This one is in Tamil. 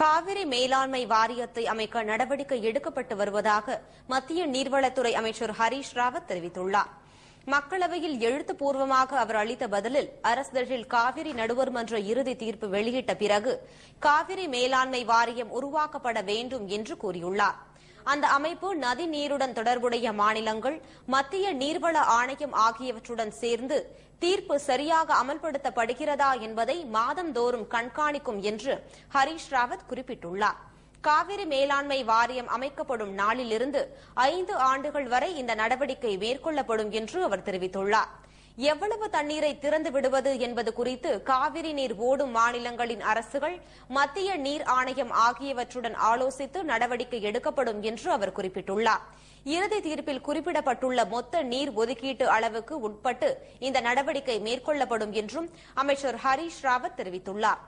காவிரி மேலாண்மை வாரியத்தை அமைக்க நடவடிக்கை எடுக்கப்பட்டு வருவதாக மத்திய நீர்வளத்துறை அமைச்சர் ஹரீஷ் ராவத் தெரிவித்துள்ளார். மக்களவையில் எழுத்துப்பூர்வமாக அவர் அளித்த பதிலில் அரசிதழில் காவிரி நடுவர் மன்ற இறுதி தீர்ப்பு வெளியிட்ட பிறகு காவிரி மேலாண்மை வாரியம் உருவாக்கப்பட வேண்டும் என்று கூறியுள்ளார். அந்த அமைப்பு நதி நீருடன் தொடர்புடைய மாநிலங்கள் மத்திய நீர்வள ஆணையம் ஆகியவற்றுடன் சேர்ந்து தீர்ப்பு சரியாக அமல்படுத்தப்படுகிறதா என்பதை மாதந்தோறும் கண்காணிக்கும் என்று ஹரீஷ் ராவத் குறிப்பிட்டுள்ளார். காவிரி மேலாண்மை வாரியம் அமைக்கப்படும் நாளிலிருந்து ஐந்து ஆண்டுகள் வரை இந்த நடவடிக்கை மேற்கொள்ளப்படும் என்று அவர் தெரிவித்துள்ளார். எவ்வளவு தண்ணீரை திறந்து விடுவது என்பது குறித்து காவிரி நீர் ஓடும் மாநிலங்களின் அரசுகள் மத்திய நீர் ஆணையம் ஆகியவற்றுடன் ஆலோசித்து நடவடிக்கை எடுக்கப்படும் என்று அவர் குறிப்பிட்டுள்ளார். இறுதி தீர்ப்பில் குறிப்பிடப்பட்டுள்ள மொத்த நீர் ஒதுக்கீட்டு அளவுக்கு உட்பட்டு இந்த நடவடிக்கை மேற்கொள்ளப்படும் என்றும் அமைச்சர் ஹரீஷ் ராவத் தெரிவித்துள்ளார்.